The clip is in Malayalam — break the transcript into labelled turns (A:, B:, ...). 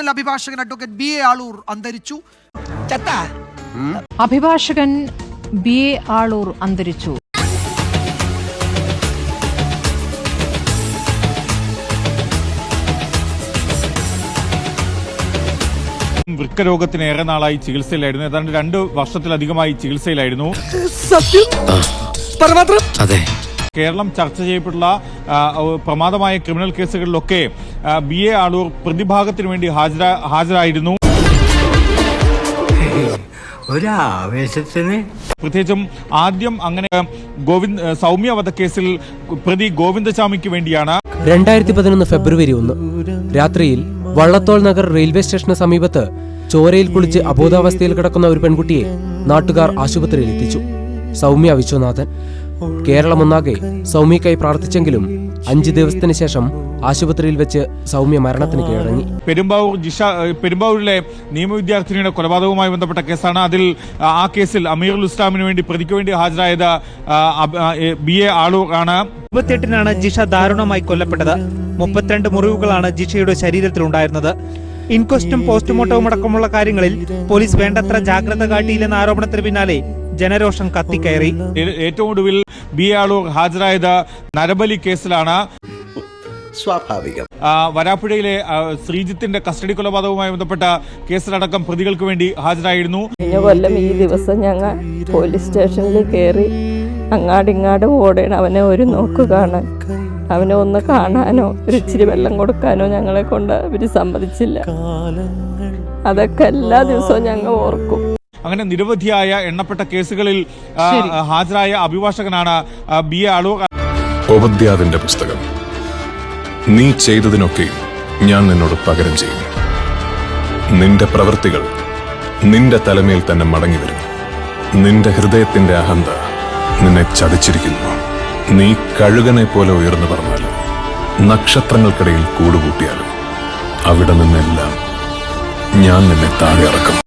A: ക്രിമിനൽ അഭിഭാഷകൻ അഡ്വക്കേറ്റ് ബി എ ആളൂർ അന്തരിച്ചു.
B: അഭിഭാഷകൻ ബി എ ആളൂർ അന്തരിച്ചു.
C: വൃക്കരോഗത്തിന് ഏറെ നാളായി ചികിത്സയിലായിരുന്നു. ഏതാണ്ട് രണ്ട് വർഷത്തിലധികമായി ചികിത്സയിലായിരുന്നു. സത്യം?
D: അതെ.
C: കേരളം ചർച്ച ചെയ്യപ്പെട്ടുള്ള പ്രമാദമായ ക്രിമിനൽ കേസുകളിലൊക്കെ ബി എ ആളൂർ പ്രതിഭാഗത്തിന് വേണ്ടി ഹാജരാ ഹാജരായിരുന്നു.
E: ഒരാവേശത്തിന്?
C: പ്രത്യേകിച്ചും ആദ്യം അങ്ങനെ ഗോവിന്ദ് സൗമ്യ വധക്കേസിൽ പ്രതി ഗോവിന്ദസ്വാമിക്ക് വേണ്ടിയാണ്.
F: രണ്ടായിരത്തി പതിനൊന്ന് ഫെബ്രുവരി ഒന്ന് രാത്രിയിൽ വള്ളത്തോൾ നഗർ റെയിൽവേ സ്റ്റേഷന് സമീപത്ത് ചോരയിൽ കുളിച്ച് അബോധാവസ്ഥയിൽ കിടക്കുന്ന ഒരു പെൺകുട്ടിയെ നാട്ടുകാർ ആശുപത്രിയിൽ എത്തിച്ചു. സൗമ്യ വിശ്വനാഥൻ കേരളമൊന്നാകെ സൗമ്യക്കായി പ്രാർത്ഥിച്ചെങ്കിലും അഞ്ച് ദിവസത്തിന് ശേഷം ആശുപത്രിയിൽ വെച്ച് സൗമ്യ മരണത്തിന് കീഴടങ്ങി.
C: പെരുമ്പാവൂർ ജിഷ പെരുമ്പാവൂരിലെ നിയമവിദ്യാർത്ഥിനിയുടെ കൊലപാതകവുമായി ബന്ധപ്പെട്ട കേസാണ് അതിൽ ആ, കേസിൽ അമീറുൽ ഇസ്ലാമിന് വേണ്ടി പ്രതിക്ക് വേണ്ടി ഹാജരായത് ബി എ ആളൂർ ആണ്.
G: ഇരുപത്തിയെട്ടിനാണ് ജിഷ ദാരുണമായി കൊല്ലപ്പെട്ടത്. മുപ്പത്തിരണ്ട് മുറിവുകളാണ് ജിഷയുടെ ശരീരത്തിലുണ്ടായിരുന്നത്. ഇൻക്വസ്റ്റും പോസ്റ്റ്മോർട്ടവും അടക്കമുള്ള കാര്യങ്ങളിൽ പോലീസ് വേണ്ടത്ര ജാഗ്രത കാട്ടിയില്ലെന്ന ആരോപണത്തിന് പിന്നാലെ ജനരോഷം കത്തിക്കയറി.
C: ഏറ്റവും ഒടുവിൽ ബി ആളൂർ ഹാജരായത് നരബലി കേസിലാണ്.
D: സ്വാഭാവികം.
C: വരാപ്പുഴയിലെ ശ്രീജിത്തിന്റെ കസ്റ്റഡി കൊലപാതകവുമായി ബന്ധപ്പെട്ട കേസിലടക്കം പ്രതികൾക്ക് വേണ്ടി ഹാജരായിരുന്നു.
H: കഴിഞ്ഞ കൊല്ലം ഈ ദിവസം ഞങ്ങൾ പോലീസ് സ്റ്റേഷനിൽ കയറി അങ്ങാടിങ്ങാട് ഓടേണ. അവനെ ഒരു നോക്ക് കാണാൻ. അവനെ ഒന്ന് കാണാനോ ഒരു ഇച്ചിരി വെള്ളം കൊടുക്കാനോ ഞങ്ങളെ കൊണ്ട് അവർ സമ്മതിച്ചില്ല. അതൊക്കെ എല്ലാ ദിവസവും ഞങ്ങൾ ഓർക്കും.
C: അങ്ങനെ നിരവധിയായ എണ്ണപ്പെട്ട കേസുകളിൽ ഹാജരായ അഭിഭാഷകനാണ് ബി എ
I: പുസ്തകം. നീ ചെയ്തതിനൊക്കെയും ഞാൻ നിന്നോട് പകരം ചെയ്യും നിന്റെ പ്രവൃത്തികൾ നിന്റെ തലമേൽ തന്നെ മടങ്ങി വരും നിന്റെ ഹൃദയത്തിന്റെ അഹന്ത നിന്നെ ചതിച്ചിരിക്കുന്നു. നീ കഴുകനെ പോലെ ഉയർന്നു പറഞ്ഞാലും നക്ഷത്രങ്ങൾക്കിടയിൽ കൂടുകൂട്ടിയാലും അവിടെ നിന്നെല്ലാം ഞാൻ നിന്നെ താഴെ ഇറക്കും.